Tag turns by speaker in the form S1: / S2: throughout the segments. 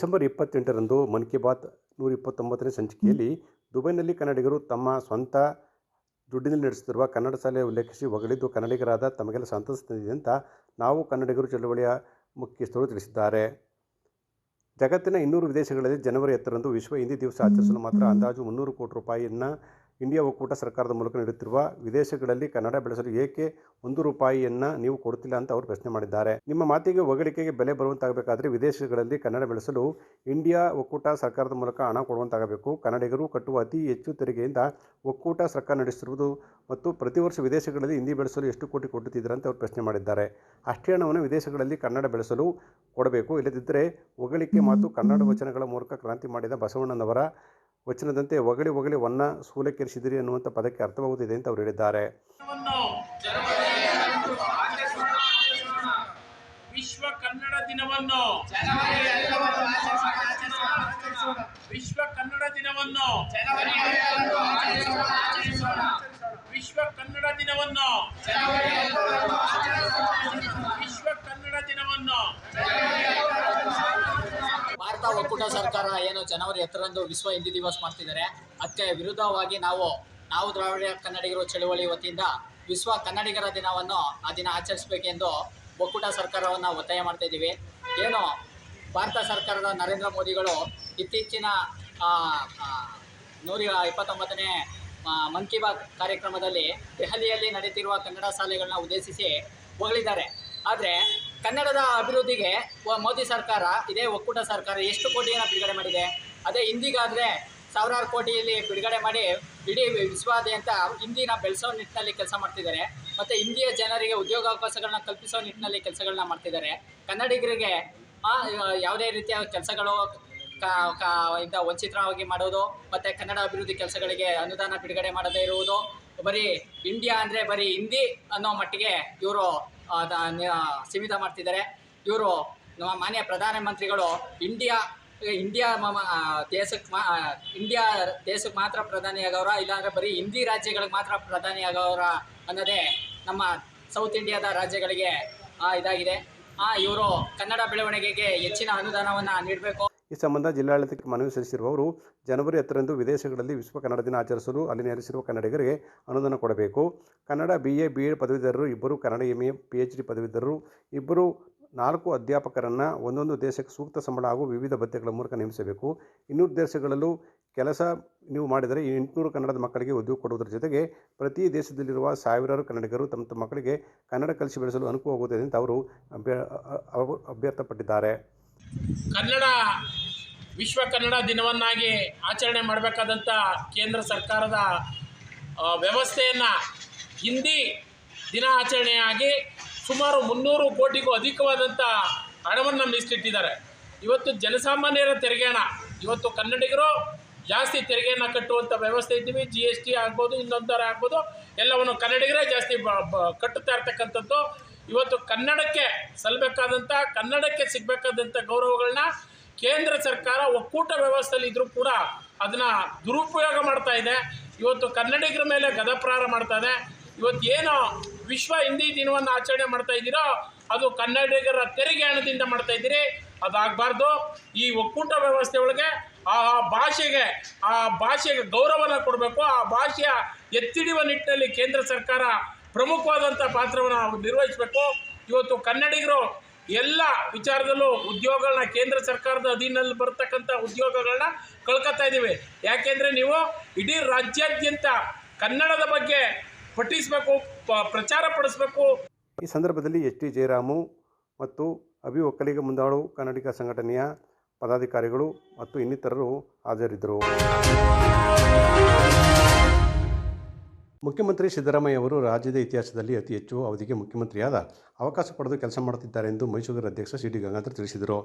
S1: December ಇಪ್ಪತ್ತೆಂಟರಂದು ಮನ್ ಕಿ ಬಾತ್ ನೂರ ಇಪ್ಪತ್ತೊಂಬತ್ತನೇ ಸಂಚಿಕೆಯಲ್ಲಿ ದುಬೈನಲ್ಲಿ ಕನ್ನಡಿಗರು ತಮ್ಮ ಸ್ವಂತ ದುಡ್ಡಿನಲ್ಲಿ ನಡೆಸುತ್ತಿರುವ ಕನ್ನಡ ಶಾಲೆ ಉಲ್ಲೇಖಿಸಿ ಹೊಗಳಿದ್ದು ಕನ್ನಡಿಗರಾದ ತಮಗೆಲ್ಲ ತಂದಿದೆ ಅಂತ ನಾವು ಕನ್ನಡಿಗರು ಚಳುವಳಿಯ ಮುಖ್ಯಸ್ಥರು ತಿಳಿಸಿದ್ದಾರೆ ಜಗತ್ತಿನ ಇನ್ನೂರು ವಿದೇಶಗಳಲ್ಲಿ ಜನವರಿ ಹತ್ತರಂದು ವಿಶ್ವ ಹಿಂದಿ ದಿವಸ ಆಚರಿಸಲು ಮಾತ್ರ ಅಂದಾಜು ಮುನ್ನೂರು ಕೋಟಿ ರೂಪಾಯಿಯನ್ನು ಇಂಡಿಯಾ ಒಕ್ಕೂಟ ಸರ್ಕಾರದ ಮೂಲಕ ನೀಡುತ್ತಿರುವ ವಿದೇಶಗಳಲ್ಲಿ ಕನ್ನಡ ಬೆಳೆಸಲು ಏಕೆ ಒಂದು ರೂಪಾಯಿಯನ್ನು ನೀವು ಕೊಡುತ್ತಿಲ್ಲ ಅಂತ ಅವರು ಪ್ರಶ್ನೆ ಮಾಡಿದ್ದಾರೆ ನಿಮ್ಮ ಮಾತಿಗೆ ಒಗಳಿಕೆಗೆ ಬೆಲೆ ಬರುವಂತಾಗಬೇಕಾದ್ರೆ ವಿದೇಶಗಳಲ್ಲಿ ಕನ್ನಡ ಬೆಳೆಸಲು ಇಂಡಿಯಾ ಒಕ್ಕೂಟ ಸರ್ಕಾರದ ಮೂಲಕ ಹಣ ಕೊಡುವಂತಾಗಬೇಕು ಕನ್ನಡಿಗರು ಕಟ್ಟುವ ಅತಿ ಹೆಚ್ಚು ತೆರಿಗೆಯಿಂದ ಒಕ್ಕೂಟ ಸರ್ಕಾರ ನಡೆಸಿರುವುದು ಮತ್ತು ಪ್ರತಿ ವರ್ಷ ವಿದೇಶಗಳಲ್ಲಿ ಹಿಂದಿ ಬೆಳೆಸಲು ಎಷ್ಟು ಕೋಟಿ ಕೊಡುತ್ತಿದ್ದಾರೆ ಅಂತ ಅವರು ಪ್ರಶ್ನೆ ಮಾಡಿದ್ದಾರೆ ಅಷ್ಟೇ ಹಣವನ್ನು ವಿದೇಶಗಳಲ್ಲಿ ಕನ್ನಡ ಬೆಳೆಸಲು ಕೊಡಬೇಕು ಇಲ್ಲದಿದ್ದರೆ ಒಗಳಿಕೆ ಮಾತು ಕನ್ನಡ ವಚನಗಳ ಮೂಲಕ ಕ್ರಾಂತಿ ಮಾಡಿದ ಬಸವಣ್ಣನವರ ವಚನದಂತೆ ಒಗಳಿ ಒಗಳಿ ಒನ್ನ ಸೂಲಕ್ಕೇರಿಸಿದಿರಿ ಅನ್ನುವಂಥ ಪದಕ್ಕೆ ಅರ್ಥವಾಗುತ್ತಿದೆ ಅಂತ ಅವರು ಹೇಳಿದ್ದಾರೆ ವಿಶ್ವ ಕನ್ನಡ ದಿನವನ್ನು ವಿಶ್ವ ಕನ್ನಡ ದಿನವನ್ನು ವಿಶ್ವ ಕನ್ನಡ ದಿನವನ್ನು
S2: ವಿಶ್ವ ಕನ್ನಡ ದಿನವನ್ನು ಭಾರತ ಒಕ್ಕೂಟ ಸರ್ಕಾರ ಏನು ಜನವರಿ ಹತ್ತರಂದು ವಿಶ್ವ ಹಿಂದಿ ದಿವಸ ಮಾಡ್ತಿದ್ದಾರೆ ಅದಕ್ಕೆ ವಿರುದ್ಧವಾಗಿ ನಾವು ನಾವು ದ್ರಾವಿಡ ಕನ್ನಡಿಗರು ಚಳುವಳಿ ವತಿಯಿಂದ ವಿಶ್ವ ಕನ್ನಡಿಗರ ದಿನವನ್ನು ಆ ದಿನ ಆಚರಿಸಬೇಕೆಂದು ಒಕ್ಕೂಟ ಸರ್ಕಾರವನ್ನು ಒತ್ತಾಯ ಮಾಡ್ತಾ ಇದ್ದೀವಿ ಏನು ಭಾರತ ಸರ್ಕಾರದ ನರೇಂದ್ರ ಮೋದಿಗಳು ಇತ್ತೀಚಿನ ನೂರ ಇಪ್ಪತ್ತೊಂಬತ್ತನೇ ಮನ್ ಕಿ ಬಾತ್ ಕಾರ್ಯಕ್ರಮದಲ್ಲಿ ದೆಹಲಿಯಲ್ಲಿ ನಡೀತಿರುವ ಕನ್ನಡ ಶಾಲೆಗಳನ್ನ ಉದ್ದೇಶಿಸಿ ಹೊಗಳಿದ್ದಾರೆ ಆದರೆ ಕನ್ನಡದ ಅಭಿವೃದ್ಧಿಗೆ ಮೋದಿ ಸರ್ಕಾರ ಇದೇ ಒಕ್ಕೂಟ ಸರ್ಕಾರ ಎಷ್ಟು ಕೋಟಿಯನ್ನು ಬಿಡುಗಡೆ ಮಾಡಿದೆ ಅದೇ ಹಿಂದಿಗಾದರೆ ಸಾವಿರಾರು ಕೋಟಿಯಲ್ಲಿ ಬಿಡುಗಡೆ ಮಾಡಿ ಇಡೀ ವಿಶ್ವಾದ್ಯಂತ ಹಿಂದಿನ ಬೆಳೆಸೋ ನಿಟ್ಟಿನಲ್ಲಿ ಕೆಲಸ ಮಾಡ್ತಿದ್ದಾರೆ ಮತ್ತು ಹಿಂದಿಯ ಜನರಿಗೆ ಉದ್ಯೋಗಾವಕಾಶಗಳನ್ನ ಕಲ್ಪಿಸೋ ನಿಟ್ಟಿನಲ್ಲಿ ಕೆಲಸಗಳನ್ನ ಮಾಡ್ತಿದ್ದಾರೆ ಕನ್ನಡಿಗರಿಗೆ ಯಾವುದೇ ರೀತಿಯ ಕೆಲಸಗಳು ಇಂದ ವಂಚಿತವಾಗಿ ಮಾಡೋದು ಮತ್ತು ಕನ್ನಡ ಅಭಿವೃದ್ಧಿ ಕೆಲಸಗಳಿಗೆ ಅನುದಾನ ಬಿಡುಗಡೆ ಮಾಡದೇ ಇರುವುದು ಬರೀ ಇಂಡಿಯಾ ಅಂದರೆ ಬರೀ ಹಿಂದಿ ಅನ್ನೋ ಮಟ್ಟಿಗೆ ಇವರು ಸೀಮಿತ ಮಾಡ್ತಿದ್ದಾರೆ ಇವರು ನಮ್ಮ ಮಾನ್ಯ ಪ್ರಧಾನಮಂತ್ರಿಗಳು ಇಂಡಿಯಾ ಇಂಡಿಯಾ ದೇಶಕ್ಕೆ ಮಾ ಇಂಡಿಯಾ ದೇಶಕ್ಕೆ ಮಾತ್ರ ಪ್ರಧಾನಿ ಆಗೋರ ಇಲ್ಲಾಂದರೆ ಬರೀ ಹಿಂದಿ ರಾಜ್ಯಗಳಿಗೆ ಮಾತ್ರ ಪ್ರಧಾನಿ ಅನ್ನೋದೇ ನಮ್ಮ ಸೌತ್ ಇಂಡಿಯಾದ ರಾಜ್ಯಗಳಿಗೆ ಇದಾಗಿದೆ ಇವರು ಕನ್ನಡ ಬೆಳವಣಿಗೆಗೆ ಹೆಚ್ಚಿನ ಅನುದಾನವನ್ನು ನೀಡಬೇಕು
S1: ಈ ಸಂಬಂಧ ಜಿಲ್ಲಾಡಳಿತಕ್ಕೆ ಮನವಿ ಸಲ್ಲಿಸಿರುವವರು ಜನವರಿ ಹತ್ತರಂದು ವಿದೇಶಗಳಲ್ಲಿ ವಿಶ್ವ ಕನ್ನಡ ದಿನ ಆಚರಿಸಲು ಅಲ್ಲಿ ನೆಲೆಸಿರುವ ಕನ್ನಡಿಗರಿಗೆ ಅನುದಾನ ಕೊಡಬೇಕು Kannada B A B Ed ಪದವೀಧರರು ಇಬ್ಬರು Kannada M A P H D ಪದವೀಧರರು ಇಬ್ಬರು ನಾಲ್ಕು ಅಧ್ಯಾಪಕರನ್ನು ಒಂದೊಂದು ದೇಶಕ್ಕೆ ಸೂಕ್ತ ಸಂಬಳ ಹಾಗೂ ವಿವಿಧ ಭತ್ತೆಗಳ ಮೂಲಕ ನೇಮಿಸಬೇಕು ಇನ್ನೂರು ದೇಶಗಳಲ್ಲೂ ಕೆಲಸ ನೀವು ಮಾಡಿದರೆ ಈ ಎಂಟುನೂರು ಕನ್ನಡದ ಮಕ್ಕಳಿಗೆ ಉದ್ಯೋಗ ಕೊಡುವುದರ ಜೊತೆಗೆ ಪ್ರತಿ ದೇಶದಲ್ಲಿರುವ ಸಾವಿರಾರು ಕನ್ನಡಿಗರು ತಮ್ಮ ತಮ್ಮ ಮಕ್ಕಳಿಗೆ ಕನ್ನಡ ಕಲಿಸಿ ಬೆಳೆಸಲು ಅನುಕೂಲವಾಗುತ್ತದೆ ಅಂತ ಅವರು ಅಭ್ಯ ಅಭ್ಯರ್ಥಪಟ್ಟಿದ್ದಾರೆ
S3: ಕನ್ನಡ ವಿಶ್ವ ಕನ್ನಡ ದಿನವನ್ನಾಗಿ ಆಚರಣೆ ಮಾಡಬೇಕಾದಂಥ ಕೇಂದ್ರ ಸರ್ಕಾರದ ವ್ಯವಸ್ಥೆಯನ್ನು ಹಿಂದಿ ದಿನ ಆಚರಣೆಯಾಗಿ ಸುಮಾರು ಮುನ್ನೂರು ಕೋಟಿಗೂ ಅಧಿಕವಾದಂಥ ಹಣವನ್ನು ಮೀಸಲಿಟ್ಟಿದ್ದಾರೆ ಇವತ್ತು ಜನಸಾಮಾನ್ಯರ ತೆರಿಗೆ ಹಣ ಇವತ್ತು ಕನ್ನಡಿಗರು ಜಾಸ್ತಿ ತೆರಿಗೆಯನ್ನು ಕಟ್ಟುವಂಥ ವ್ಯವಸ್ಥೆ ಇದ್ದೀವಿ ಜಿ ಎಸ್ ಟಿ ಆಗ್ಬೋದು ಇನ್ನೊಂದರ ಆಗ್ಬೋದು ಎಲ್ಲವನ್ನು ಕನ್ನಡಿಗರೇ ಜಾಸ್ತಿ ಕಟ್ಟುತ್ತಾ ಇರ್ತಕ್ಕಂಥದ್ದು ಇವತ್ತು ಕನ್ನಡಕ್ಕೆ ಸಲ್ಲಬೇಕಾದಂಥ ಕನ್ನಡಕ್ಕೆ ಸಿಗಬೇಕಾದಂಥ ಗೌರವಗಳನ್ನ ಕೇಂದ್ರ ಸರ್ಕಾರ ಒಕ್ಕೂಟ ವ್ಯವಸ್ಥೆಯಲ್ಲಿ ಇದ್ದರೂ ಕೂಡ ಅದನ್ನು ದುರುಪಯೋಗ ಮಾಡ್ತಾ ಇದೆ ಇವತ್ತು ಕನ್ನಡಿಗರ ಮೇಲೆ ಗದಪ್ರಹಾರ ಮಾಡ್ತಾ ಇದೆ ಇವತ್ತು ಏನು ವಿಶ್ವ ಹಿಂದಿ ದಿನವನ್ನು ಆಚರಣೆ ಮಾಡ್ತಾ ಇದ್ದೀರೋ ಅದು ಕನ್ನಡಿಗರ ತೆರಿಗೆ ಹಣದಿಂದ ಮಾಡ್ತಾ ಇದ್ದೀರಿ ಅದಾಗಬಾರ್ದು ಈ ಒಕ್ಕೂಟ ವ್ಯವಸ್ಥೆ ಒಳಗೆ ಆ ಭಾಷೆಗೆ ಆ ಭಾಷೆಗೆ ಗೌರವನ ಕೊಡಬೇಕು ಆ ಭಾಷೆಯ ಎತ್ತಿಡಿಯುವ ನಿಟ್ಟಿನಲ್ಲಿ ಕೇಂದ್ರ ಸರ್ಕಾರ ಪ್ರಮುಖವಾದಂಥ ಪಾತ್ರವನ್ನು ನಿರ್ವಹಿಸಬೇಕು ಇವತ್ತು ಕನ್ನಡಿಗರು ಎಲ್ಲ ವಿಚಾರದಲ್ಲೂ ಉದ್ಯೋಗಗಳನ್ನ ಕೇಂದ್ರ ಸರ್ಕಾರದ ಅಧೀನದಲ್ಲಿ ಬರ್ತಕ್ಕಂಥ ಉದ್ಯೋಗಗಳನ್ನ ಕಳ್ಕೊತಾ ಇದ್ದೀವಿ ಯಾಕೆಂದರೆ ನೀವು ಇಡೀ ರಾಜ್ಯಾದ್ಯಂತ ಕನ್ನಡದ ಬಗ್ಗೆ ಪಠಿಸಬೇಕು ಪ್ರಚಾರ ಪಡಿಸ್ಬೇಕು
S1: ಈ ಸಂದರ್ಭದಲ್ಲಿ ಎಚ್ ಟಿ ಜಯರಾಮು ಮತ್ತು ಅಭಿ ಒಕ್ಕಲಿಗ ಮುಂದಾಳು ಕನ್ನಡಿಗ ಸಂಘಟನೆಯ ಪದಾಧಿಕಾರಿಗಳು ಮತ್ತು ಇನ್ನಿತರರು ಹಾಜರಿದ್ದರು ಮುಖ್ಯಮಂತ್ರಿ ಸಿದ್ದರಾಮಯ್ಯ ಅವರು ರಾಜ್ಯದ ಇತಿಹಾಸದಲ್ಲಿ ಅತಿ ಹೆಚ್ಚು ಅವಧಿಗೆ ಮುಖ್ಯಮಂತ್ರಿಯಾದ ಅವಕಾಶ ಪಡೆದು ಕೆಲಸ ಮಾಡುತ್ತಿದ್ದಾರೆ ಎಂದು ಮೈಸೂರು ಅಧ್ಯಕ್ಷ ಸಿ ಡಿ ಗಂಗಾಧರ್ ತಿಳಿಸಿದರು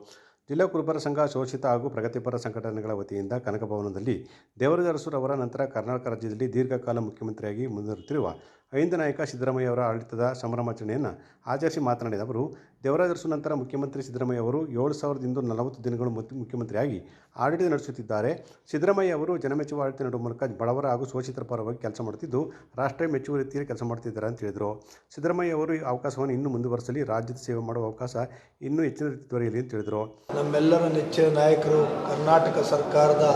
S1: ಜಿಲ್ಲಾ ಕುರುಬರ ಸಂಘ ಶೋಷಿತ ಹಾಗೂ ಪ್ರಗತಿಪರ ಸಂಘಟನೆಗಳ ವತಿಯಿಂದ ಕನಕಭವನದಲ್ಲಿ ಭವನದಲ್ಲಿ ದೇವರಾಜ ಅರಸುರವರ ನಂತರ ಕರ್ನಾಟಕ ರಾಜ್ಯದಲ್ಲಿ ದೀರ್ಘಕಾಲ ಮುಖ್ಯಮಂತ್ರಿಯಾಗಿ ಮುಂದುವರುತ್ತಿರುವ ಅಹಿಂದ ನಾಯಕ ಸಿದ್ದರಾಮಯ್ಯ ಅವರ ಆಡಳಿತದ ಸಂಭ್ರಮಾಚರಣೆಯನ್ನು ಆಚರಿಸಿ ಮಾತನಾಡಿದ ಅವರು ದೇವರಾಜರಸು ನಂತರ ಮುಖ್ಯಮಂತ್ರಿ ಸಿದ್ದರಾಮಯ್ಯ ಅವರು ಏಳು ಸಾವಿರದ ಇನ್ನೂರ ನಲವತ್ತು ದಿನಗಳು ಮುಖ್ಯಮಂತ್ರಿಯಾಗಿ ಆಡಳಿತ ನಡೆಸುತ್ತಿದ್ದಾರೆ ಸಿದ್ದರಾಮಯ್ಯ ಅವರು ಜನಮೆಚ್ಚುವ ಆಡಳಿತ ನೀಡುವ ಮೂಲಕ ಬಡವರ ಹಾಗೂ ಶೋಷಿತರ ಪರವಾಗಿ ಕೆಲಸ ಮಾಡುತ್ತಿದ್ದು ರಾಷ್ಟ್ರ ಮೆಚ್ಚುವ ರೀತಿಯಲ್ಲಿ ಕೆಲಸ ಮಾಡುತ್ತಿದ್ದಾರೆ ಅಂತ ಹೇಳಿದರು ಸಿದ್ದರಾಮಯ್ಯ ಅವರು ಈ ಅವಕಾಶವನ್ನು ಇನ್ನೂ ಮುಂದುವರೆಸಲಿ ರಾಜ್ಯದ ಸೇವೆ ಮಾಡುವ ಅವಕಾಶ ಇನ್ನೂ ಹೆಚ್ಚಿನ ದೊರೆಯಲಿ ಅಂತ ಹೇಳಿದರು
S4: ನಮ್ಮೆಲ್ಲರ ನೆಚ್ಚಿನ ನಾಯಕರು ಕರ್ನಾಟಕ ಸರ್ಕಾರದ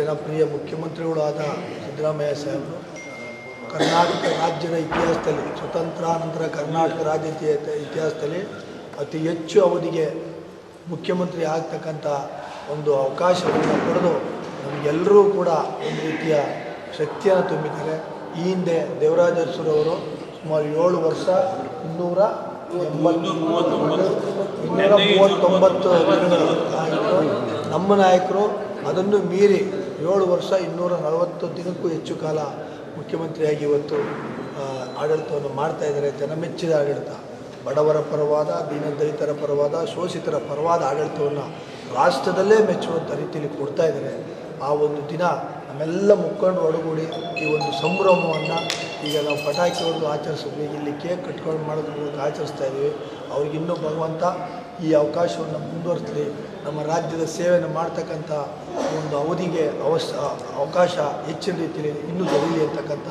S4: ಜನಪ್ರಿಯ ಮುಖ್ಯಮಂತ್ರಿಗಳಾದ ಸಿದ್ದರಾಮಯ್ಯ ಸಾಹೇಬರು ಕರ್ನಾಟಕ ರಾಜ್ಯದ ಇತಿಹಾಸದಲ್ಲಿ ಸ್ವತಂತ್ರಾನಂತರ ಕರ್ನಾಟಕ ರಾಜ್ಯದ ಇತಿಹಾಸದಲ್ಲಿ ಅತಿ ಹೆಚ್ಚು ಅವಧಿಗೆ ಮುಖ್ಯಮಂತ್ರಿ ಆಗ್ತಕ್ಕಂಥ ಒಂದು ಅವಕಾಶವನ್ನು ಪಡೆದು ನಮಗೆಲ್ಲರೂ ಕೂಡ ಒಂದು ರೀತಿಯ ಶಕ್ತಿಯನ್ನು ತುಂಬಿದ್ದಾರೆ ಈ ಹಿಂದೆ ದೇವರಾಜ ಅರಸರವರು ಸುಮಾರು ಏಳು ವರ್ಷ ಇನ್ನೂರ ಎಂಬತ್ತು ಇನ್ನೂರ ಮೂವತ್ತೊಂಬತ್ತು ದಿನಗಳು ನಮ್ಮ ನಾಯಕರು ಅದನ್ನು ಮೀರಿ ಏಳು ವರ್ಷ ಇನ್ನೂರ ನಲವತ್ತು ದಿನಕ್ಕೂ ಹೆಚ್ಚು ಕಾಲ ಮುಖ್ಯಮಂತ್ರಿಯಾಗಿ ಇವತ್ತು ಆಡಳಿತವನ್ನು ಮಾಡ್ತಾ ಇದ್ದಾರೆ ಮೆಚ್ಚಿದ ಆಡಳಿತ ಬಡವರ ಪರವಾದ ದಲಿತರ ಪರವಾದ ಶೋಷಿತರ ಪರವಾದ ಆಡಳಿತವನ್ನು ರಾಷ್ಟ್ರದಲ್ಲೇ ಮೆಚ್ಚುವಂಥ ರೀತಿಯಲ್ಲಿ ಕೊಡ್ತಾ ಇದ್ದಾರೆ ಆ ಒಂದು ದಿನ ನಮ್ಮೆಲ್ಲ ಮುಖಂಡರು ಒಳಗೂಡಿ ಈ ಒಂದು ಸಂಭ್ರಮವನ್ನು ಈಗ ನಾವು ಪಟಾಕಿ ಒಂದು ಆಚರಿಸಿದ್ವಿ ಇಲ್ಲಿ ಕೇಕ್ ಕಟ್ಕೊಂಡು ಮಾಡೋದ್ರ ಮೂಲಕ ಆಚರಿಸ್ತಾ ಇದ್ದೀವಿ ಅವ್ರಿಗಿನ್ನೂ ಭಗವಂತ ಈ ಅವಕಾಶವನ್ನು ಮುಂದುವರಿಸಲಿ ನಮ್ಮ ರಾಜ್ಯದ ಸೇವೆಯನ್ನು ಮಾಡ್ತಕ್ಕಂಥ ಒಂದು ಅವಧಿಗೆ ಅವಶ ಅವಕಾಶ ಹೆಚ್ಚಿನ ರೀತಿಯಲ್ಲಿ ಇನ್ನೂ ದೊರೆಯಲಿ ಅಂತಕ್ಕಂಥ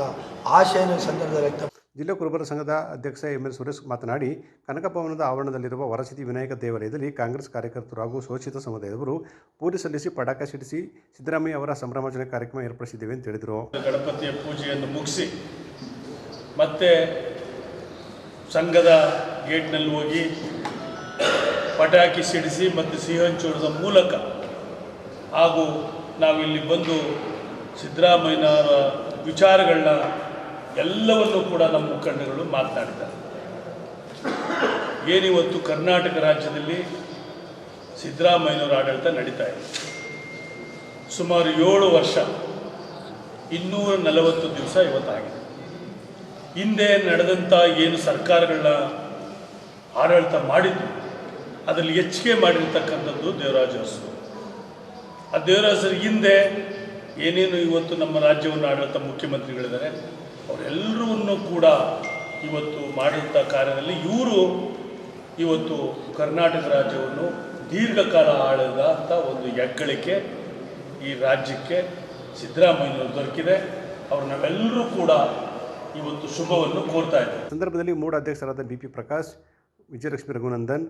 S4: ಆಶಯನ ಸಂದರ್ಭದಲ್ಲಿ ವ್ಯಕ್ತ
S1: ಜಿಲ್ಲಾ ಕುರುಬರ ಸಂಘದ ಅಧ್ಯಕ್ಷ ಎಂ ಎಲ್ ಸುರೇಶ್ ಮಾತನಾಡಿ ಕನಕ ಭವನದ ಆವರಣದಲ್ಲಿರುವ ವರಸಿದ್ಧಿ ವಿನಾಯಕ ದೇವಾಲಯದಲ್ಲಿ ಕಾಂಗ್ರೆಸ್ ಕಾರ್ಯಕರ್ತರು ಹಾಗೂ ಶೋಷಿತ ಸಮುದಾಯದವರು ಪೂಜೆ ಸಲ್ಲಿಸಿ ಪಟಾಕ ಸಿಡಿಸಿ ಸಿದ್ದರಾಮಯ್ಯ ಅವರ ಸಂಭ್ರಮಾಚರಣೆ ಕಾರ್ಯಕ್ರಮ ಏರ್ಪಡಿಸಿದ್ದೇವೆ ಅಂತ ಹೇಳಿದರು
S5: ಗಣಪತಿಯ ಪೂಜೆಯನ್ನು ಮುಗಿಸಿ ಮತ್ತೆ ಸಂಘದ ಗೇಟ್ನಲ್ಲಿ ಹೋಗಿ ಪಟಾಕಿ ಸಿಡಿಸಿ ಮತ್ತು ಸಿಹಂಚೂಡದ ಮೂಲಕ ಹಾಗೂ ನಾವಿಲ್ಲಿ ಬಂದು ಸಿದ್ದರಾಮಯ್ಯನವರ ವಿಚಾರಗಳನ್ನ ಎಲ್ಲವನ್ನೂ ಕೂಡ ನಮ್ಮ ಮುಖಂಡಗಳು ಮಾತನಾಡಿದ್ದಾರೆ ಏನಿವತ್ತು ಕರ್ನಾಟಕ ರಾಜ್ಯದಲ್ಲಿ ಸಿದ್ದರಾಮಯ್ಯನವರ ಆಡಳಿತ ನಡೀತಾ ಇದೆ ಸುಮಾರು ಏಳು ವರ್ಷ ಇನ್ನೂರ ನಲವತ್ತು ದಿವಸ ಇವತ್ತಾಗಿದೆ ಹಿಂದೆ ನಡೆದಂಥ ಏನು ಸರ್ಕಾರಗಳನ್ನ ಆಡಳಿತ ಮಾಡಿದ್ದು ಅದರಲ್ಲಿ ಹೆಚ್ಚಿಗೆ ಮಾಡಿರ್ತಕ್ಕಂಥದ್ದು ದೇವರಾಜ ಆ ದೇವರಾಜರ ಹಿಂದೆ ಏನೇನು ಇವತ್ತು ನಮ್ಮ ರಾಜ್ಯವನ್ನು ಆಡಳಿತ ಮುಖ್ಯಮಂತ್ರಿಗಳಿದ್ದಾರೆ ಅವರೆಲ್ಲರೂ ಕೂಡ ಇವತ್ತು ಮಾಡಿದಂಥ ಕಾರ್ಯದಲ್ಲಿ ಇವರು ಇವತ್ತು ಕರ್ನಾಟಕ ರಾಜ್ಯವನ್ನು ದೀರ್ಘಕಾಲ ಆಳಿದ ಒಂದು ಹೆಗ್ಗಳಿಕೆ ಈ ರಾಜ್ಯಕ್ಕೆ ಸಿದ್ದರಾಮಯ್ಯನವರು ದೊರಕಿದೆ ಅವ್ರು ನಾವೆಲ್ಲರೂ ಕೂಡ ಇವತ್ತು ಶುಭವನ್ನು ಕೋರ್ತಾ ಇದ್ದೇವೆ
S1: ಸಂದರ್ಭದಲ್ಲಿ ಮೂಡ ಅಧ್ಯಕ್ಷರಾದ ಬಿ ಪಿ ಪ್ರಕಾಶ್ ವಿಜಯಲಕ್ಷ್ಮಿ ರಘುನಂದನ್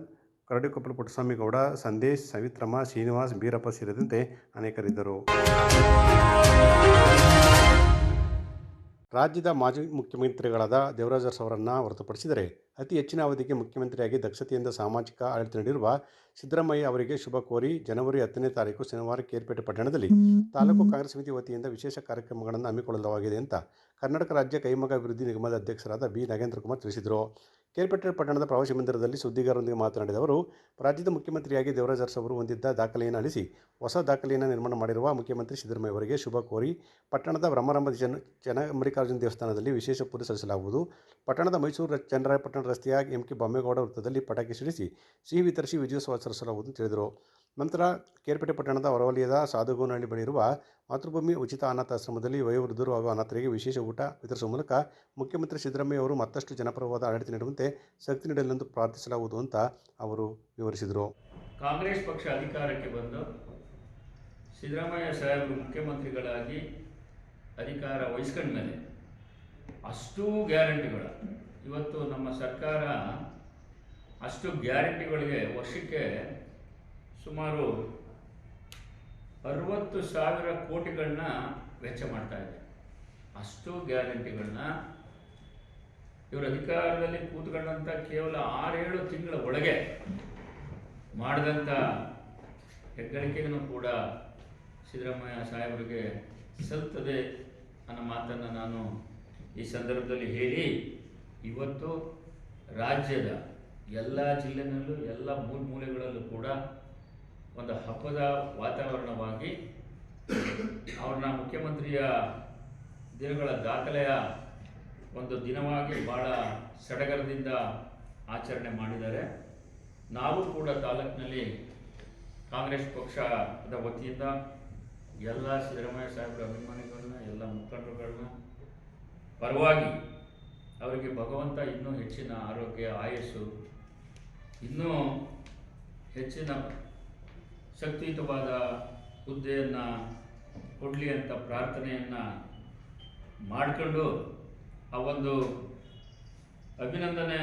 S1: ಕರಡಿಕೊಪ್ಪಲು ಪುಟ್ಟಸ್ವಾಮಿಗೌಡ ಸಂದೇಶ್ ಸವಿತ್ರಮ್ಮ ಶ್ರೀನಿವಾಸ್ ಬೀರಪ್ಪ ಸೇರಿದಂತೆ ಅನೇಕರಿದ್ದರು ರಾಜ್ಯದ ಮಾಜಿ ಮುಖ್ಯಮಂತ್ರಿಗಳಾದ ದೇವರಾಜ ಅವರನ್ನು ಹೊರತುಪಡಿಸಿದರೆ ಅತಿ ಹೆಚ್ಚಿನ ಅವಧಿಗೆ ಮುಖ್ಯಮಂತ್ರಿಯಾಗಿ ದಕ್ಷತೆಯಿಂದ ಸಾಮಾಜಿಕ ಆಡಳಿತ ನೀಡಿರುವ ಸಿದ್ದರಾಮಯ್ಯ ಅವರಿಗೆ ಶುಭ ಕೋರಿ ಜನವರಿ ಹತ್ತನೇ ತಾರೀಕು ಶನಿವಾರ ಕೇರ್ಪೇಟೆ ಪಟ್ಟಣದಲ್ಲಿ ತಾಲೂಕು ಕಾಂಗ್ರೆಸ್ ಸಮಿತಿ ವತಿಯಿಂದ ವಿಶೇಷ ಕಾರ್ಯಕ್ರಮಗಳನ್ನು ಹಮ್ಮಿಕೊಳ್ಳಲಾಗಿದೆ ಅಂತ ಕರ್ನಾಟಕ ರಾಜ್ಯ ಕೈಮಗ ಅಭಿವೃದ್ಧಿ ನಿಗಮದ ಅಧ್ಯಕ್ಷರಾದ ಬಿ ನಾಗೇಂದ್ರ ಕುಮಾರ್ ತಿಳಿಸಿದರು ಕೇರ್ಪೆಟ್ಟೆ ಪಟ್ಟಣದ ಪ್ರವಾಸಿ ಮಂದಿರದಲ್ಲಿ ಸುದ್ದಿಗಾರರೊಂದಿಗೆ ಮಾತನಾಡಿದ ಅವರು ರಾಜ್ಯದ ಮುಖ್ಯಮಂತ್ರಿಯಾಗಿ ದೇವರಾಜ್ ಅವರು ಹೊಂದಿದ್ದ ದಾಖಲೆಯನ್ನು ಅಳಿಸಿ ಹೊಸ ದಾಖಲೆಯನ್ನು ನಿರ್ಮಾಣ ಮಾಡಿರುವ ಮುಖ್ಯಮಂತ್ರಿ ಸಿದ್ದರಾಮಯ್ಯ ಅವರಿಗೆ ಶುಭ ಕೋರಿ ಪಟ್ಟಣದ ಬ್ರಹ್ಮರಂಭ ಜನ ಮಲ್ಲಿಕಾರ್ಜುನ ದೇವಸ್ಥಾನದಲ್ಲಿ ವಿಶೇಷ ಪೂಜೆ ಸಲ್ಲಿಸಲಾಗುವುದು ಪಟ್ಟಣದ ಮೈಸೂರು ಚನ್ನರಾಯಪಟ್ಟಣ ರಸ್ತೆಯ ಎಂ ಕೆ ಬೊಮ್ಮೇಗೌಡ ವೃತ್ತದಲ್ಲಿ ಪಟಾಕಿ ಸಿಡಿಸಿ ಸಿಹಿ ವಿತರಿಸಿ ವಿಜಯೋತ್ಸವ ಸಲ್ಲಿಸಲಾಗುವುದು ತಿಳಿದರು ನಂತರ ಕೇರ್ಪೇಟೆ ಪಟ್ಟಣದ ಹೊರವಲಯದ ಸಾಧುಗೋನಹಳ್ಳಿ ಬಳಿ ಮಾತೃಭೂಮಿ ಉಚಿತ ಅನಾಥಾಶ್ರಮದಲ್ಲಿ ವಯೋವೃದ್ಧರು ಹಾಗೂ ಅನಾಥರಿಗೆ ವಿಶೇಷ ಊಟ ವಿತರಿಸುವ ಮೂಲಕ ಮುಖ್ಯಮಂತ್ರಿ ಸಿದ್ದರಾಮಯ್ಯ ಅವರು ಮತ್ತಷ್ಟು ಜನಪರವಾದ ಆಡಳಿತ ನೀಡುವಂತೆ ಶಕ್ತಿ ನೀಡಲೆಂದು ಪ್ರಾರ್ಥಿಸಲಾಗುವುದು ಅಂತ ಅವರು ವಿವರಿಸಿದರು
S6: ಕಾಂಗ್ರೆಸ್ ಪಕ್ಷ ಅಧಿಕಾರಕ್ಕೆ ಬಂದು ಸಿದ್ದರಾಮಯ್ಯ ಸಾಹೇಬರು ಮುಖ್ಯಮಂತ್ರಿಗಳಾಗಿ ಅಧಿಕಾರ ವಹಿಸ್ಕೊಂಡ ಮೇಲೆ ಅಷ್ಟು ಗ್ಯಾರಂಟಿಗಳ ಇವತ್ತು ನಮ್ಮ ಸರ್ಕಾರ ಅಷ್ಟು ಗ್ಯಾರಂಟಿಗಳಿಗೆ ವರ್ಷಕ್ಕೆ ಸುಮಾರು ಅರವತ್ತು ಸಾವಿರ ಕೋಟಿಗಳನ್ನ ವೆಚ್ಚ ಮಾಡ್ತಾ ಇದೆ ಅಷ್ಟು ಗ್ಯಾರಂಟಿಗಳನ್ನ ಇವರು ಅಧಿಕಾರದಲ್ಲಿ ಕೂತ್ಕೊಂಡಂಥ ಕೇವಲ ಆರೇಳು ತಿಂಗಳ ಒಳಗೆ ಮಾಡಿದಂಥ ಹೆಗ್ಗಳಿಕೆಯನ್ನು ಕೂಡ ಸಿದ್ದರಾಮಯ್ಯ ಸಾಹೇಬರಿಗೆ ಸಲ್ತದೆ ಅನ್ನೋ ಮಾತನ್ನು ನಾನು ಈ ಸಂದರ್ಭದಲ್ಲಿ ಹೇಳಿ ಇವತ್ತು ರಾಜ್ಯದ ಎಲ್ಲ ಜಿಲ್ಲೆನಲ್ಲೂ ಎಲ್ಲ ಮೂಲ ಮೂಲೆಗಳಲ್ಲೂ ಕೂಡ ಒಂದು ಹಬ್ಬದ ವಾತಾವರಣವಾಗಿ ಅವ್ರನ್ನ ಮುಖ್ಯಮಂತ್ರಿಯ ದಿನಗಳ ದಾಖಲೆಯ ಒಂದು ದಿನವಾಗಿ ಭಾಳ ಸಡಗರದಿಂದ ಆಚರಣೆ ಮಾಡಿದ್ದಾರೆ ನಾವು ಕೂಡ ತಾಲೂಕಿನಲ್ಲಿ ಕಾಂಗ್ರೆಸ್ ಪಕ್ಷದ ವತಿಯಿಂದ ಎಲ್ಲ ಸಿದ್ದರಾಮಯ್ಯ ಸಾಹೇಬರ ಅಭಿಮಾನಿಗಳನ್ನ ಎಲ್ಲ ಮುಖಂಡರುಗಳನ್ನ ಪರವಾಗಿ ಅವರಿಗೆ ಭಗವಂತ ಇನ್ನೂ ಹೆಚ್ಚಿನ ಆರೋಗ್ಯ ಆಯಸ್ಸು ಇನ್ನೂ ಹೆಚ್ಚಿನ ಶಕ್ತಿಯುತವಾದ ಹುದ್ದೆಯನ್ನು ಕೊಡಲಿ ಅಂತ ಪ್ರಾರ್ಥನೆಯನ್ನು ಮಾಡಿಕೊಂಡು ಆ ಒಂದು ಅಭಿನಂದನೆ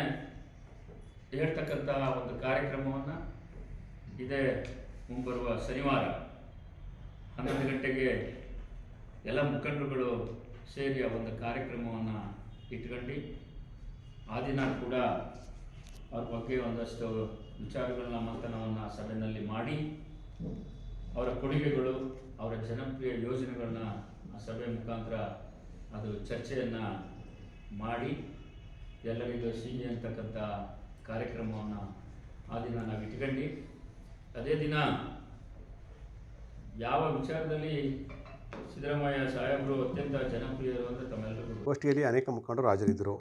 S6: ಹೇಳ್ತಕ್ಕಂತಹ ಒಂದು ಕಾರ್ಯಕ್ರಮವನ್ನು ಇದೇ ಮುಂಬರುವ ಶನಿವಾರ ಹನ್ನೊಂದು ಗಂಟೆಗೆ ಎಲ್ಲ ಮುಖಂಡರುಗಳು ಸೇರಿ ಆ ಒಂದು ಕಾರ್ಯಕ್ರಮವನ್ನು ಇಟ್ಕೊಂಡು ಆ ದಿನ ಕೂಡ ಅವ್ರ ಬಗ್ಗೆ ಒಂದಷ್ಟು ವಿಚಾರಗಳನ್ನ ಮಂಥನವನ್ನು ಸಭೆಯಲ್ಲಿ ಮಾಡಿ ಅವರ ಕೊಡುಗೆಗಳು ಅವರ ಜನಪ್ರಿಯ ಯೋಜನೆಗಳನ್ನ ಆ ಸಭೆ ಮುಖಾಂತರ ಅದು ಚರ್ಚೆಯನ್ನ ಮಾಡಿ ಎಲ್ಲರಿಗೂ ಸಿಹಿ ಅಂತಕ್ಕಂಥ ಕಾರ್ಯಕ್ರಮವನ್ನು ಆ ದಿನ ನಾವು ಇಟ್ಕೊಂಡು ಅದೇ ದಿನ ಯಾವ ವಿಚಾರದಲ್ಲಿ ಸಿದ್ದರಾಮಯ್ಯ ಸಾಹೇಬರು ಅತ್ಯಂತ ಜನಪ್ರಿಯರು ಅಂದರೆ ತಮ್ಮೆಲ್ಲರಿಗೂ
S1: ಗೋಷ್ಠಿಯಲ್ಲಿ ಅನೇಕ ಮುಖಂಡರು ಹಾಜರಿದ್ದರು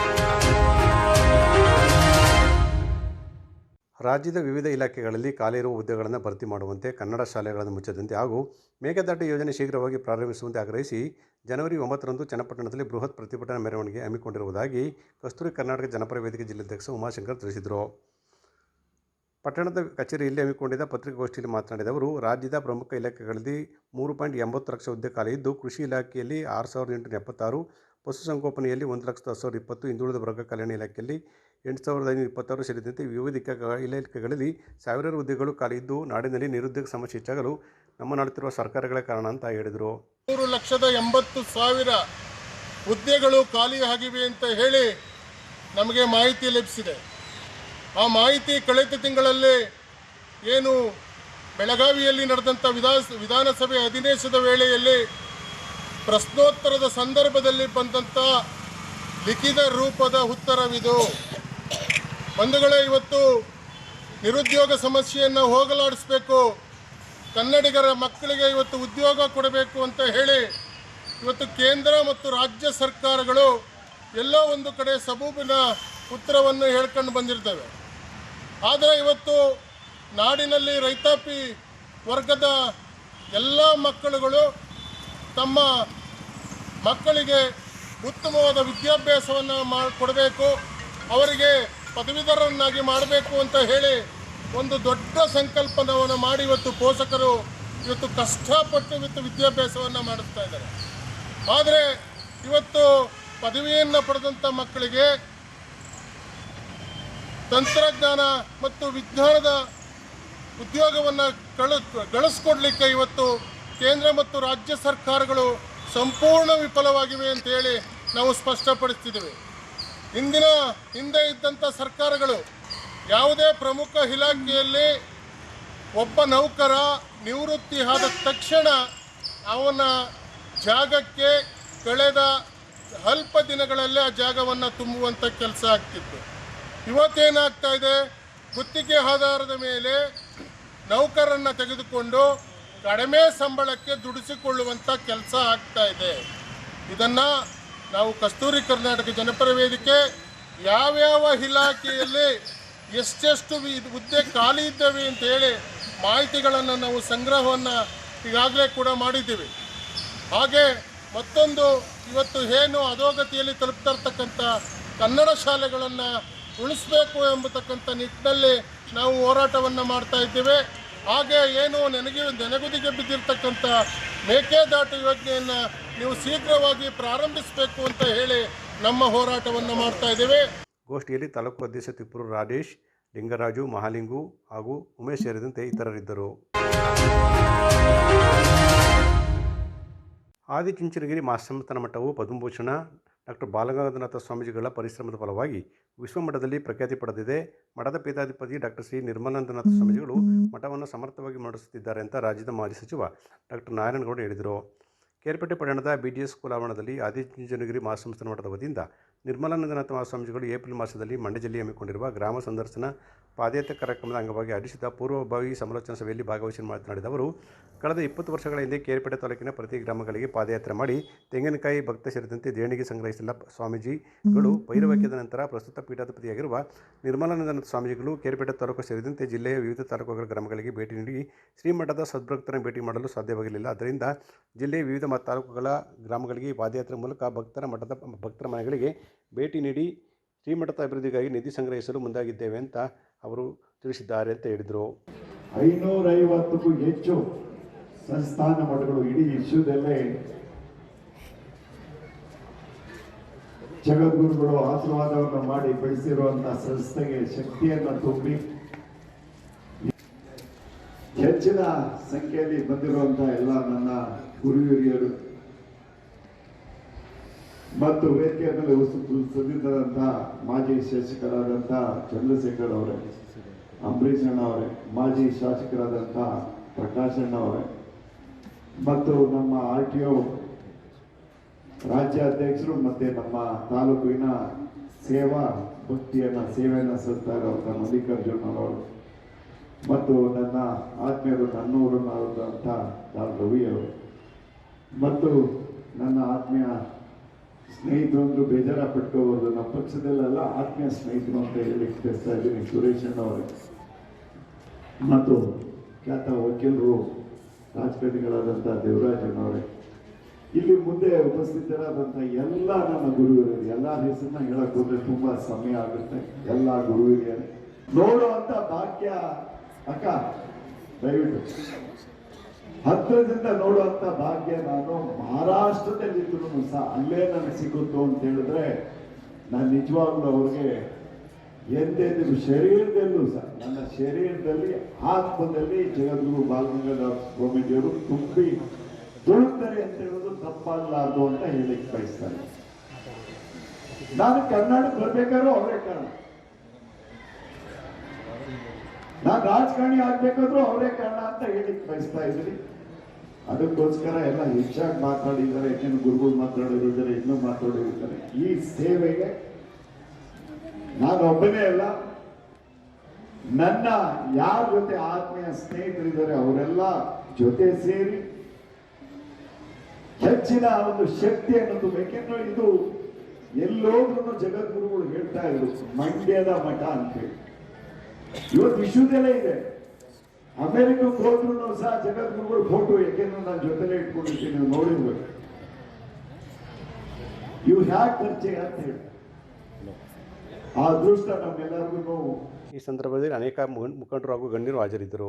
S1: ರಾಜ್ಯದ ವಿವಿಧ ಇಲಾಖೆಗಳಲ್ಲಿ ಖಾಲಿ ಹುದ್ದೆಗಳನ್ನು ಭರ್ತಿ ಮಾಡುವಂತೆ ಕನ್ನಡ ಶಾಲೆಗಳನ್ನು ಮುಚ್ಚದಂತೆ ಹಾಗೂ ಮೇಕೆದಾಟು ಯೋಜನೆ ಶೀಘ್ರವಾಗಿ ಪ್ರಾರಂಭಿಸುವಂತೆ ಆಗ್ರಹಿಸಿ ಜನವರಿ ಒಂಬತ್ತರಂದು ಚನ್ನಪಟ್ಟಣದಲ್ಲಿ ಬೃಹತ್ ಪ್ರತಿಭಟನಾ ಮೆರವಣಿಗೆ ಹಮ್ಮಿಕೊಂಡಿರುವುದಾಗಿ ಕಸ್ತೂರಿ ಕರ್ನಾಟಕ ಜನಪರ ವೇದಿಕೆ ಜಿಲ್ಲಾಧ್ಯಕ್ಷ ಉಮಾಶಂಕರ್ ತಿಳಿಸಿದರು ಪಟ್ಟಣದ ಕಚೇರಿಯಲ್ಲಿ ಹಮ್ಮಿಕೊಂಡಿದ್ದ ಪತ್ರಿಕಾಗೋಷ್ಠಿಯಲ್ಲಿ ಮಾತನಾಡಿದ ಅವರು ರಾಜ್ಯದ ಪ್ರಮುಖ ಇಲಾಖೆಗಳಲ್ಲಿ ಮೂರು ಪಾಯಿಂಟ್ ಎಂಬತ್ತು ಲಕ್ಷ ಹುದ್ದೆ ಖಾಲಿ ಇದ್ದು ಕೃಷಿ ಇಲಾಖೆಯಲ್ಲಿ ಆರು ಸಾವಿರದ ಎಂಟುನೂರ ಎಪ್ಪತ್ತಾರು ಪಶುಸಂಗೋಪನೆಯಲ್ಲಿ ಒಂದು ಲಕ್ಷದ ಹತ್ತು ಸಾವಿರದ ಇಪ್ಪತ್ತು ಹಿಂದುಳಿದ ವರ್ಗ ಕಲ್ಯಾಣ ಇಲಾಖೆಯಲ್ಲಿ ಎಂಟು ಸಾವಿರದ ಐನೂರ ಇಪ್ಪತ್ತಾರು ಸೇರಿದಂತೆ ವಿವಿಧ ಇಲಾಖೆಗಳಲ್ಲಿ ಸಾವಿರಾರು ಹುದ್ದೆಗಳು ಖಾಲಿ ಇದ್ದು ನಾಡಿನಲ್ಲಿ ನಿರುದ್ಯೋಗ ಸಮಸ್ಯೆ ಹೆಚ್ಚಾಗಲು ನಮ್ಮ ನಾಡುತ್ತಿರುವ ಸರ್ಕಾರಗಳ ಕಾರಣ ಅಂತ ಹೇಳಿದರು
S7: ಮೂರು ಲಕ್ಷದ ಎಂಬತ್ತು ಸಾವಿರ ಹುದ್ದೆಗಳು ಖಾಲಿ ಆಗಿವೆ ಅಂತ ಹೇಳಿ ನಮಗೆ ಮಾಹಿತಿ ಲಭಿಸಿದೆ ಆ ಮಾಹಿತಿ ಕಳೆದ ತಿಂಗಳಲ್ಲಿ ಏನು ಬೆಳಗಾವಿಯಲ್ಲಿ ನಡೆದಂಥ ವಿಧಾನ ವಿಧಾನಸಭೆ ಅಧಿವೇಶನದ ವೇಳೆಯಲ್ಲಿ ಪ್ರಶ್ನೋತ್ತರದ ಸಂದರ್ಭದಲ್ಲಿ ಬಂದಂಥ ಲಿಖಿತ ರೂಪದ ಉತ್ತರವಿದು ಬಂಧುಗಳೇ ಇವತ್ತು ನಿರುದ್ಯೋಗ ಸಮಸ್ಯೆಯನ್ನು ಹೋಗಲಾಡಿಸಬೇಕು ಕನ್ನಡಿಗರ ಮಕ್ಕಳಿಗೆ ಇವತ್ತು ಉದ್ಯೋಗ ಕೊಡಬೇಕು ಅಂತ ಹೇಳಿ ಇವತ್ತು ಕೇಂದ್ರ ಮತ್ತು ರಾಜ್ಯ ಸರ್ಕಾರಗಳು ಎಲ್ಲೋ ಒಂದು ಕಡೆ ಸಬೂಬಿನ ಉತ್ತರವನ್ನು ಹೇಳ್ಕೊಂಡು ಬಂದಿರ್ತವೆ ಆದರೆ ಇವತ್ತು ನಾಡಿನಲ್ಲಿ ರೈತಾಪಿ ವರ್ಗದ ಎಲ್ಲ ಮಕ್ಕಳುಗಳು ತಮ್ಮ ಮಕ್ಕಳಿಗೆ ಉತ್ತಮವಾದ ವಿದ್ಯಾಭ್ಯಾಸವನ್ನು ಮಾಡಿಕೊಡಬೇಕು ಅವರಿಗೆ ಪದವೀಧರನ್ನಾಗಿ ಮಾಡಬೇಕು ಅಂತ ಹೇಳಿ ಒಂದು ದೊಡ್ಡ ಸಂಕಲ್ಪನವನ್ನು ಮಾಡಿ ಇವತ್ತು ಪೋಷಕರು ಇವತ್ತು ಕಷ್ಟಪಟ್ಟು ಇವತ್ತು ವಿದ್ಯಾಭ್ಯಾಸವನ್ನು ಮಾಡುತ್ತಾ ಇದ್ದಾರೆ ಆದರೆ ಇವತ್ತು ಪದವಿಯನ್ನು ಪಡೆದಂಥ ಮಕ್ಕಳಿಗೆ ತಂತ್ರಜ್ಞಾನ ಮತ್ತು ವಿಜ್ಞಾನದ ಉದ್ಯೋಗವನ್ನು ಕಳ ಗಳಿಸ್ಕೊಡ್ಲಿಕ್ಕೆ ಇವತ್ತು ಕೇಂದ್ರ ಮತ್ತು ರಾಜ್ಯ ಸರ್ಕಾರಗಳು ಸಂಪೂರ್ಣ ವಿಫಲವಾಗಿವೆ ಅಂತ ಹೇಳಿ ನಾವು ಸ್ಪಷ್ಟಪಡಿಸ್ತಿದ್ದೇವೆ ಇಂದಿನ ಹಿಂದೆ ಇದ್ದಂಥ ಸರ್ಕಾರಗಳು ಯಾವುದೇ ಪ್ರಮುಖ ಇಲಾಖೆಯಲ್ಲಿ ಒಬ್ಬ ನೌಕರ ನಿವೃತ್ತಿ ಆದ ತಕ್ಷಣ ಅವನ ಜಾಗಕ್ಕೆ ಕಳೆದ ಅಲ್ಪ ದಿನಗಳಲ್ಲೇ ಆ ಜಾಗವನ್ನು ತುಂಬುವಂಥ ಕೆಲಸ ಆಗ್ತಿತ್ತು ಇವತ್ತೇನಾಗ್ತಾ ಇದೆ ಗುತ್ತಿಗೆ ಆಧಾರದ ಮೇಲೆ ನೌಕರನ್ನು ತೆಗೆದುಕೊಂಡು ಕಡಿಮೆ ಸಂಬಳಕ್ಕೆ ದುಡಿಸಿಕೊಳ್ಳುವಂಥ ಕೆಲಸ ಆಗ್ತಾ ಇದೆ ಇದನ್ನು ನಾವು ಕಸ್ತೂರಿ ಕರ್ನಾಟಕ ಜನಪರ ವೇದಿಕೆ ಯಾವ್ಯಾವ ಇಲಾಖೆಯಲ್ಲಿ ಎಷ್ಟೆಷ್ಟು ಹುದ್ದೆ ಖಾಲಿ ಇದ್ದಾವೆ ಅಂತ ಹೇಳಿ ಮಾಹಿತಿಗಳನ್ನು ನಾವು ಸಂಗ್ರಹವನ್ನು ಈಗಾಗಲೇ ಕೂಡ ಮಾಡಿದ್ದೀವಿ ಹಾಗೆ ಮತ್ತೊಂದು ಇವತ್ತು ಏನು ಅಧೋಗತಿಯಲ್ಲಿ ತಲುಪ್ತಾ ಇರ್ತಕ್ಕಂಥ ಕನ್ನಡ ಶಾಲೆಗಳನ್ನು ಉಳಿಸ್ಬೇಕು ಎಂಬತಕ್ಕಂಥ ನಿಟ್ಟಿನಲ್ಲಿ ನಾವು ಹೋರಾಟವನ್ನು ಮಾಡ್ತಾ ಇದ್ದೇವೆ ಹಾಗೆ ಏನು ನೆನಗೆ ನೆನೆಗುದಿಗೆ ಬಿದ್ದಿರ್ತಕ್ಕಂಥ ಮೇಕೆದಾಟು ಯೋಜನೆಯನ್ನು ನೀವು ಶೀಘ್ರವಾಗಿ ಪ್ರಾರಂಭಿಸಬೇಕು ಅಂತ ಹೇಳಿ ನಮ್ಮ ಹೋರಾಟವನ್ನು ಮಾಡ್ತಾ ಇದ್ದೇವೆ
S1: ಗೋಷ್ಠಿಯಲ್ಲಿ ತಾಲೂಕು ಅಧ್ಯಕ್ಷ ತಿಪ್ಪರು ರಾಜೇಶ್ ಲಿಂಗರಾಜು ಮಹಾಲಿಂಗು ಹಾಗೂ ಉಮೇಶ್ ಸೇರಿದಂತೆ ಇತರರಿದ್ದರು ಆದಿಚುಂಚನಗಿರಿ ಮಾಸಂಸ್ಥನ ಮಠವು ಪದ್ಮಭೂಷಣ ಡಾಕ್ಟರ್ ಬಾಲಗಂಗಾಧರನಾಥ ಸ್ವಾಮೀಜಿಗಳ ಪರಿಶ್ರಮದ ಫಲವಾಗಿ ವಿಶ್ವಮಠದಲ್ಲಿ ಪ್ರಖ್ಯಾತಿ ಪಡೆದಿದೆ ಮಠದ ಪೀಠಾಧಿಪತಿ ಡಾಕ್ಟರ್ ಶ್ರೀ ನಿರ್ಮಲಾನಂದನಾಥ ಸ್ವಾಮೀಜಿಗಳು ಮಠವನ್ನು ಸಮರ್ಥವಾಗಿ ನಡೆಸುತ್ತಿದ್ದಾರೆ ಅಂತ ರಾಜ್ಯದ ಮಾಜಿ ಸಚಿವ ಡಾಕ್ಟರ್ ನಾರಾಯಣಗೌಡ ಹೇಳಿದರು ಕೇರ್ಪೇಟೆ ಪಟ್ಟಣದ ಬಿ ಡಿ ಎಸ್ ಸ್ಕೂಲ್ ಆವರಣದಲ್ಲಿ ಆದಿಚುಂಚನಗಿರಿ ಮಹಾಸಂಸ್ಥಾನ ಮಠದ ವತಿಯಿಂದ ನಿರ್ಮಲಾನಂದನಾಥ ಸ್ವಾಮೀಜಿಗಳು ಏಪ್ರಿಲ್ ಮಾಸದಲ್ಲಿ ಮಂಡ್ಯ ಜಿಲ್ಲೆ ಹಮ್ಮಿಕೊಂಡಿರುವ ಗ್ರಾಮ ಸಂದರ್ಶನ ಪಾದಯಾತ್ರೆ ಕಾರ್ಯಕ್ರಮದ ಅಂಗವಾಗಿ ಆಯೋಜಿಸಿದ ಪೂರ್ವಭಾವಿ ಸಮಾಲೋಚನಾ ಸಭೆಯಲ್ಲಿ ಭಾಗವಹಿಸಿ ಮಾತನಾಡಿದ ಅವರು ಕಳೆದ ಇಪ್ಪತ್ತು ವರ್ಷಗಳ ಹಿಂದೆ ಕೇರ್ಪೇಟೆ ತಾಲೂಕಿನ ಪ್ರತಿ ಗ್ರಾಮಗಳಿಗೆ ಪಾದಯಾತ್ರೆ ಮಾಡಿ ತೆಂಗಿನಕಾಯಿ ಭಕ್ತ ಸೇರಿದಂತೆ ದೇಣಿಗೆ ಸಂಗ್ರಹಿಸಿಲ್ಲ ಸ್ವಾಮೀಜಿಗಳು ಭೈರವಾಕ್ಯದ ನಂತರ ಪ್ರಸ್ತುತ ಪೀಠಾಧಿಪತಿಯಾಗಿರುವ ನಿರ್ಮಲಾನಂದನಾಥ ಸ್ವಾಮೀಜಿಗಳು ಕೇರ್ಪೇಟೆ ತಾಲೂಕು ಸೇರಿದಂತೆ ಜಿಲ್ಲೆಯ ವಿವಿಧ ತಾಲೂಕುಗಳ ಗ್ರಾಮಗಳಿಗೆ ಭೇಟಿ ನೀಡಿ ಶ್ರೀಮಠದ ಸದ್ಭಕ್ತರನ್ನು ಭೇಟಿ ಮಾಡಲು ಸಾಧ್ಯವಾಗಲಿಲ್ಲ ಅದರಿಂದ ಜಿಲ್ಲೆಯ ವಿವಿಧ ತಾಲೂಕುಗಳ ಗ್ರಾಮಗಳಿಗೆ ಪಾದಯಾತ್ರೆ ಮೂಲಕ ಭಕ್ತರ ಮಠದ ಭಕ್ತರ ಮನೆಗಳಿಗೆ ಭೇಟಿ ನೀಡಿ ಶ್ರೀಮಠದ ಅಭಿವೃದ್ಧಿಗಾಗಿ ನಿಧಿ ಸಂಗ್ರಹಿಸಲು ಮುಂದಾಗಿದ್ದೇವೆ ಅಂತ ಅವರು ತಿಳಿಸಿದ್ದಾರೆ ಅಂತ ಹೇಳಿದರು
S8: ಐನೂರೈವತ್ತಕ್ಕೂ ಹೆಚ್ಚು ಸಂಸ್ಥಾನ ಮಠಗಳು ಇಡೀ ವಿಶ್ವದಲ್ಲೇ ಜಗದ್ಗುರುಗಳು ಆಶೀರ್ವಾದವನ್ನು ಮಾಡಿ ಬೆಳೆಸಿರುವಂತಹ ಸಂಸ್ಥೆಗೆ ಶಕ್ತಿಯನ್ನು ತುಂಬಿ ಹೆಚ್ಚಿನ ಸಂಖ್ಯೆಯಲ್ಲಿ ಬಂದಿರುವಂತಹ ಎಲ್ಲ ನನ್ನ ಗುರು ಮತ್ತು ವೇದಿಕೆಯ ಮೇಲೆ ಮಾಜಿ ಶಾಸಕರಾದಂಥ ಚಂದ್ರಶೇಖರ್ ಅವರೇ ಅಂಬರೀಷ್ ಅಣ್ಣ ಅವರೇ ಮಾಜಿ ಶಾಸಕರಾದಂಥ ಪ್ರಕಾಶ್ ಅಣ್ಣ ಅವರೇ ಮತ್ತು ನಮ್ಮ ಆರ್ ಟಿ ಓ ರಾಜ್ಯ ಅಧ್ಯಕ್ಷರು ಮತ್ತು ನಮ್ಮ ತಾಲೂಕಿನ ಸೇವಾ ಭಕ್ತಿಯನ್ನ ಸೇವೆಯನ್ನು ಸಲ್ತಾ ಇರುವಂತಹ ಮಲ್ಲಿಕಾರ್ಜುನ್ ಅವರು ಮತ್ತು ನನ್ನ ಆತ್ಮೀಯರು ನನ್ನೂರನ್ನ ಡಾಕ್ಟರ್ ರವಿ ಅವರು ಮತ್ತು ನನ್ನ ಆತ್ಮೀಯ ಸ್ನೇಹಿತರು ಬೇಜಾರ ಪಟ್ಕೋಬಾರ್ದು ನಮ್ಮ ಪಕ್ಷದಲ್ಲೆಲ್ಲ ಆತ್ಮೀಯ ಸ್ನೇಹಿತರು ಅಂತ ಹೇಳಿ ತಿಳಿಸ್ತಾ ಇದ್ದೀನಿ ಸುರೇಶ್ ಅವರೇ ಮತ್ತು ಖ್ಯಾತ ವಕೀಲರು ರಾಜಕಾರಣಿಗಳಾದಂಥ ಅವರೇ ಇಲ್ಲಿ ಮುಂದೆ ಉಪಸ್ಥಿತರಾದಂಥ ಎಲ್ಲ ನಮ್ಮ ಗುರುವಿರಲಿ ಎಲ್ಲ ಹೆಸರನ್ನ ಹೇಳಕ್ ಹೋದ್ರೆ ತುಂಬಾ ಸಮಯ ಆಗುತ್ತೆ ಎಲ್ಲ ಗುರುವಿಗೆ ನೋಡುವಂತ ಭಾಗ್ಯ ಅಕ್ಕ ದಯವಿಟ್ಟು ಹತ್ತಿರದಿಂದ ನೋಡುವಂತ ಭಾಗ್ಯ ನಾನು ಮಹಾರಾಷ್ಟ್ರದಲ್ಲಿದ್ರು ಸಹ ಅಲ್ಲೇ ನನಗೆ ಸಿಗುತ್ತೋ ಅಂತ ಹೇಳಿದ್ರೆ ನಾನು ನಿಜವಾಗ್ಲೂ ಅವ್ರಿಗೆ ಎಂದೆಂದಿಗೂ ಶರೀರದಲ್ಲೂ ಸಹ ನನ್ನ ಶರೀರದಲ್ಲಿ ಆತ್ಮದಲ್ಲಿ ಜಗದ್ಗುರು ಬಾಲಗಂಗಾಧರ ಸ್ವಾಮೀಜಿಯವರು ತುಂಬಿ ತುಳುತ್ತಾರೆ ಅಂತ ಹೇಳೋದು ತಪ್ಪಾಗಲಾರ್ದು ಅಂತ ಹೇಳಿಕ್ ಬಯಸ್ತಾರೆ ನಾನು ಕನ್ನಡ ಬರ್ಬೇಕಾದ್ರೂ ಅವರೇ ಕಾರಣ ನಾನು ರಾಜಕಾರಣಿ ಆಗ್ಬೇಕಾದ್ರೂ ಅವರೇ ಕಾರಣ ಅಂತ ಹೇಳಿಕ್ ಬಯಸ್ತಾ ಇದ್ದೀನಿ ಅದಕ್ಕೋಸ್ಕರ ಎಲ್ಲ ಹೆಚ್ಚಾಗಿ ಮಾತಾಡಿದ್ದಾರೆ ಇನ್ನೇನು ಗುರುಗಳು ಮಾತಾಡಿದ್ದಾರೆ ಇನ್ನೂ ಮಾತಾಡಿರ್ತಾರೆ ಈ ಸೇವೆಗೆ ನಾನು ಒಬ್ಬನೇ ಅಲ್ಲ ನನ್ನ ಯಾರ ಜೊತೆ ಆತ್ಮೀಯ ಸ್ನೇಹಿತರಿದ್ದಾರೆ ಅವರೆಲ್ಲ ಜೊತೆ ಸೇರಿ ಹೆಚ್ಚಿನ ಒಂದು ಶಕ್ತಿ ಅನ್ನೋದು ಬೇಕೆಂದ್ರೆ ಇದು ಎಲ್ಲೋದ್ರೂ ಜಗದ್ಗುರುಗಳು ಹೇಳ್ತಾ ಇದ್ರು ಮಂಡ್ಯದ ಮಠ ಅಂತೇಳಿ ಇವತ್ತು ವಿಶ್ವದಲ್ಲೇ ಇದೆ ಅಮೆರಿಕಕ್ಕೆ ಹೋದ್ರು ಸಹ ಜಗದ್ಗುರುಗಳು ಫೋಟೋ ಯಾಕೆಂದ್ರೆ ನಾನು ಜೊತೆಲೇ ಇಟ್ಕೊಂಡಿರ್ತೀನಿ ನೀವು ನೋಡಿರ್ಬೇಕು ಇವ್ರು ಹ್ಯಾಕ್ ಪರಿಚಯ ಅಂತ ಹೇಳಿ ಆ ದೃಷ್ಟ ನಮ್ಮೆಲ್ಲರಿಗೂ
S1: ಈ ಸಂದರ್ಭದಲ್ಲಿ ಅನೇಕ ಮುಖಂಡರು ಹಾಗೂ ಗಣ್ಯರು ಹಾಜರಿದ್ದರು